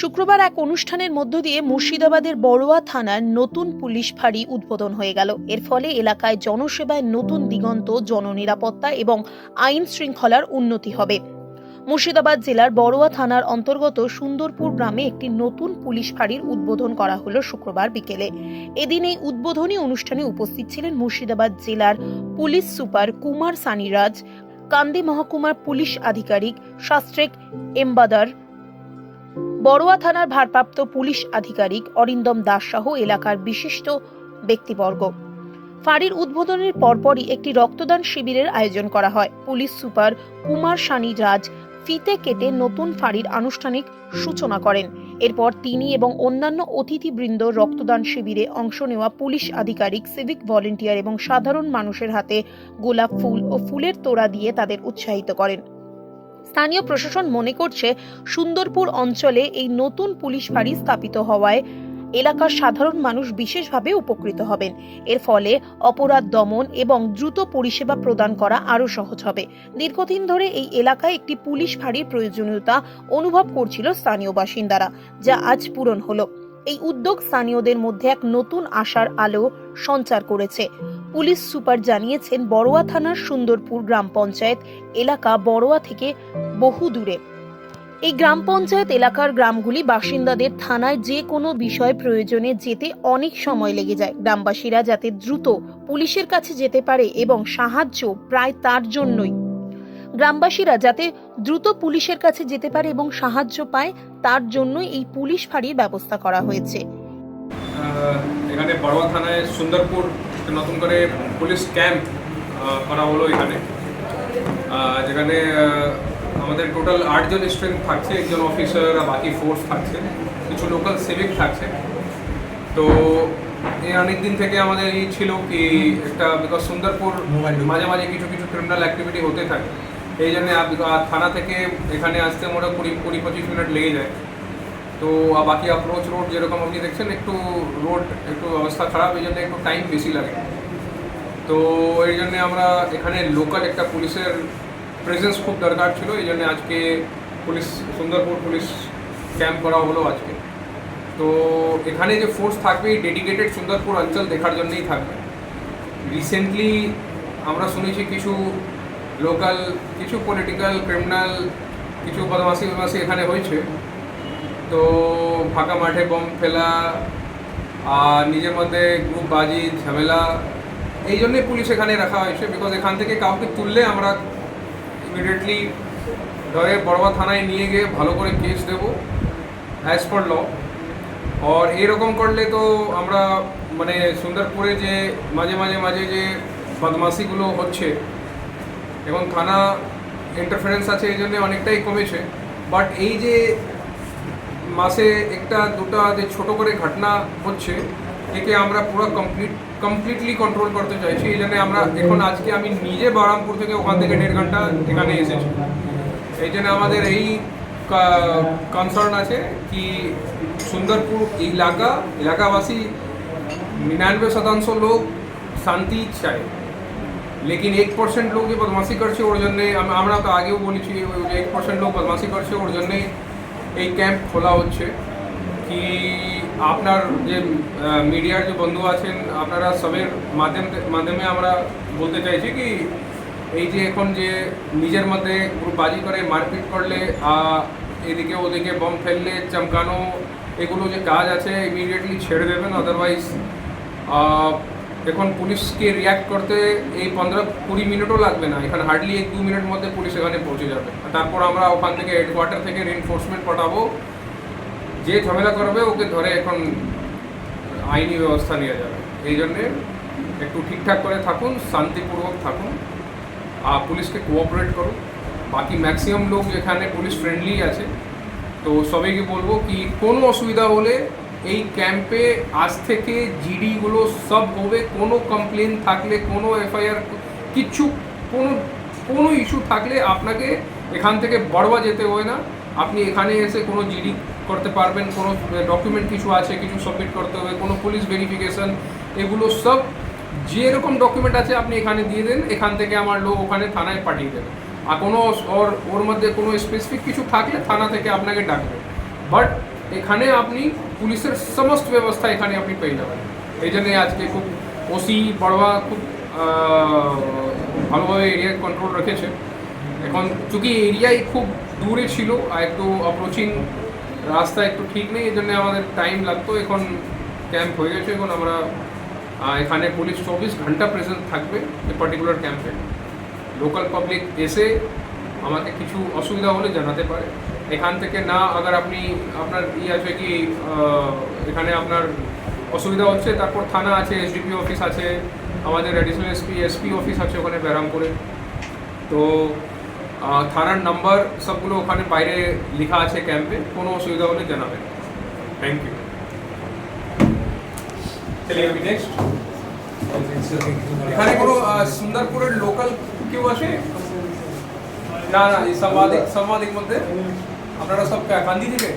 শুক্রবার এক অনুষ্ঠানের মধ্য দিয়ে মুর্শিদাবাদের বড়ুয়া থানার নতুন পুলিশ ফাঁড়ি উদ্বোধন হয়ে গেল। এর ফলে এলাকায় জনসেবায় নতুন দিগন্ত, জননিরাপত্তা এবং আইন শৃঙ্খলার উন্নতি হবে। মুর্শিদাবাদ জেলার বড়ুয়া থানার অন্তর্গত সুন্দরপুর গ্রামে একটি নতুন পুলিশ ফাঁড়ির উদ্বোধন করা হলো শুক্রবার বিকেলে। এদিন এই উদ্বোধনী অনুষ্ঠানে উপস্থিত ছিলেন মুর্শিদাবাদ জেলার পুলিশ সুপার কুমার সানিরাজ, কান্দি মহকুমার পুলিশ আধিকারিক শাস্ত্রেক এম্বাদার বড়ুয়া থানার ভারপ্রাপ্ত পুলিশ আধিকারিক অরিন্দম দাস সহ এলাকার বিশিষ্ট ব্যক্তিবর্গ। ফাঁড়ির উদ্বোধনের পরপরই একটি রক্তদান শিবিরের আয়োজন করা হয়। পুলিশ সুপার কুমার সানি রাজ ফিতে কেটে নতুন ফাঁড়ির আনুষ্ঠানিক সূচনা করেন। এরপর তিনি এবং অন্যান্য অতিথিবৃন্দ রক্তদান শিবিরে অংশ নেওয়া পুলিশ আধিকারিক, সিভিক ভলেন্টিয়ার এবং সাধারণ মানুষের হাতে গোলাপ ফুল ও ফুলের তোড়া দিয়ে তাদের উৎসাহিত করেন। স্থানীয় প্রশাসন মনে করছে সুন্দরপুর অঞ্চলে এই নতুন পুলিশ ফাঁড়ি স্থাপিত হওয়ায় এলাকার সাধারণ মানুষ বিশেষভাবে উপকৃত হবেন। এর ফলে অপরাধ দমন এবং দ্রুত পরিষেবা প্রদান করা আরও সহজ হবে। দীর্ঘদিন ধরে এই এলাকায় একটি পুলিশ ফাঁড়ির প্রয়োজনীয়তা অনুভব করছিল স্থানীয় বাসিন্দারা, যা আজ পূরণ হলো। এই উদ্যোগ স্থানীয়দের মধ্যে এক নতুন আশার আলো সঞ্চার করেছে। পুলিশ সুপার জানিয়েছেন, বড়োয়া থানার সুন্দরপুর গ্রাম পঞ্চায়েত এলাকা বড়োয়া থেকে বহু দূরে। এই গ্রাম পঞ্চায়েত এলাকার গ্রামগুলি বাসিন্দাদের থানায় যে কোনো বিষয় প্রয়োজনে যেতে অনেক সময় লেগে যায়। গ্রামবাসীরা যাতে দ্রুত পুলিশের কাছে যেতে পারে এবং সাহায্য প্রায় তার জন্যই। গ্রামবাসীরা যাতে দ্রুত পুলিশের কাছে যেতে পারে এবং সাহায্য পায়, তার জন্যই এই পুলিশ ফাঁড়ির ব্যবস্থা করা হয়েছে। এখানে বড়োয়া থানায় সুন্দরপুর একটা নতুন করে পুলিশ ক্যাম্প করা হলো এখানে। যেখানে আমাদের টোটাল আটজন স্টুডেন্ট থাকছে একজন অফিসার আর বাকি ফোর্স থাকছে কিছু লোকাল সিভিক থাকছে। তো এই অনেক দিন থেকে আমাদের এই ছিল কি একটা বিকজ সুন্দরপুর মাঝে মাঝে কিছু কিছু ক্রিমিনাল অ্যাক্টিভিটি হতে থাকে। এই জন্য থানা থেকে এখানে আসতে মোটা কুড়ি কুড়ি পঁচিশ মিনিট লেগে যায়। তো বাকি অ্যাপ্রোচ রোড যেরকম আপনি দেখছেন, একটু রোড একটু অবস্থা খারাপ, এই জন্য একটু টাইম বেশি লাগে। তো এই জন্য আমরা এখানে লোকাল একটা পুলিশের প্রেজেন্স খুব দরকার ছিল, এই জন্য আজকে পুলিশ, সুন্দরপুর পুলিশ ক্যাম্প করা হলো আজকে। তো এখানে যে ফোর্স থাকবে ডেডিকেটেড সুন্দরপুর অঞ্চল দেখার জন্যই থাকবে। রিসেন্টলি আমরা শুনেছি কিছু লোকাল কিছু পলিটিক্যাল ক্রিমিনাল কিছু বদমাসি বদমাসি এখানে হয়েছে। তো ফাঁকা মাঠে বম ফেলা, আর নিজের মধ্যে গ্রুপ বাজি ঝামেলা, এই জন্যই পুলিশ এখানে রাখা হয়েছে বিকজ এখান থেকে কাউকে তুললে আমরা ইমিডিয়েটলি ধরে বড়বা থানায় নিয়ে গিয়ে ভালো করে কেস দেবো অ্যাজ পার ল আর এরকম করলে তো আমরা মানে সুন্দরপুরে যে মাঝে মাঝে মাঝে যে বদমাশিগুলো হচ্ছে, এবং থানা ইন্টারফারেন্স আছে, এই জন্য অনেকটাই কমেছে বাট এই যে মাসে একটা, দুটা, যে ছোট করে ঘটনা হচ্ছে, একে আমরা পুরো কমপ্লিট কমপ্লিটলি কন্ট্রোল করতে চাইছি, এই জন্য আমরা এখন আজকে আমি নিজে বারামপুর থেকে ওখান থেকে দেড় ঘণ্টা এখানে এসেছি। এই জন্য আমাদের এই কনসার্ন আছে কি সুন্দরপুর এলাকা, এলাকাবাসী নিরানব্বই শতাংশ লোক শান্তি চায়। লেকিন এক পার্সেন্ট লোক যে বদমাসি করছে, ওর জন্যে আমরা তো আগেও বলেছি এক পার্সেন্ট লোক বদমাসি করছে, ওর জন্যেই এই ক্যাম্প খোলা হচ্ছে। কি আপনার যে মিডিয়ার যে বন্ধু আছেন, আপনারা সবের মাধ্যম মাধ্যমে আমরা বলতে চাইছি কি, এই যে এখন যে নিজের মধ্যে গ্রুপবাজি করে মারপিট করলে এদিকে ওদিকে বম ফেললে, চমকানো, এগুলো যে কাজ আছে ইমিডিয়েটলি ছেড়ে দেবেন আদারওয়াইজ এখন পুলিশকে রিয়াক্ট করতে এই পনেরো কুড়ি মিনিটও লাগবে না। এখানে হার্ডলি এক দু মিনিট মধ্যে পুলিশ এখানে পৌঁছে যাবে। তারপর আমরা ওখান থেকে হেডকোয়ার্টার থেকে রিনফোর্সমেন্ট পাঠাবো। যে ঝামেলা করবে, ওকে ধরে এখন আইনি ব্যবস্থা নেওয়া যাবে। এই জন্যে একটু ঠিকঠাক করে থাকুন, শান্তিপূর্বক থাকুন। আর পুলিশকে কোঅপারেট করুন। বাকি ম্যাক্সিমাম লোক যেখানে পুলিশ ফ্রেন্ডলি আছে, তো সবাইকে বলব কি কোনো অসুবিধা হলে এই ক্যাম্পে আজ থেকে জিডিগুলো সব হবে। কোনো কমপ্লেন থাকলে, কোনো এফআইআর কিচ্ছু কোনো কোনো ইস্যু থাকলে আপনাকে এখান থেকে বড়বা যেতে হয় না। আপনি এখানে এসে কোনো জিডি করতে পারবেন, কোনো ডকুমেন্ট কিছু আছে, কিছু সাবমিট করতে হবে, কোনো পুলিশ ভেরিফিকেশন এগুলো সব যেরকম ডকুমেন্ট আছে আপনি এখানে দিয়ে দেন, এখান থেকে আমার লোক ওখানে থানায় পাঠিয়ে দেবে। আর কোনো ওর ওর মধ্যে কোনো স্পেসিফিক কিছু থাকলে থানা থেকে আপনাকে ডাকবে। বাট এখানে আপনি পুলিশের সমস্ত ব্যবস্থা এখানে আপনি পেয়ে যাবেন। এই জন্যে আজকে খুব ওসি বড়বা খুব ভালোভাবে এরিয়া কন্ট্রোল রেখেছে। এখন চूंकि এরিয়াই খুব দূরে ছিল, আর একটু অ্যাপ্রোচিং রাস্তা একটু ঠিক নেই, এই আমাদের টাইম লাগতো। এখন ক্যাম্প হয়ে গেছে, এখন আমরা এখানে পুলিশ চব্বিশ ঘণ্টা প্রেজেন্ট থাকবে এই পার্টিকুলার ক্যাম্পে লোকাল পাবলিক এসে আমাকে কিছু অসুবিধা হলে জানাতে পারে। এখান থেকে না আগার আপনি আপনার ই আছে কি এখানে আপনার অসুবিধা হচ্ছে তারপর থানা আছে এসডিপি অফিস আছে আমাদের অ্যাডিশনাল এসপি এসপি অফিস আছে ওখানে ব্যারামপুরে। তো থানার নাম্বার সবগুলো ওখানে বাইরে লেখা আছে ক্যাম্পে কোনো অসুবিধা হলে জানাবেন। থ্যাংক ইউ চলিয়ে আমি নেক্সট এখানে কোনো সুন্দরপুরের লোকাল কেউ আছে? না না সাংবাদিক সাংবাদিক মধ্যে? আপনারা সব কান্দি থেকে?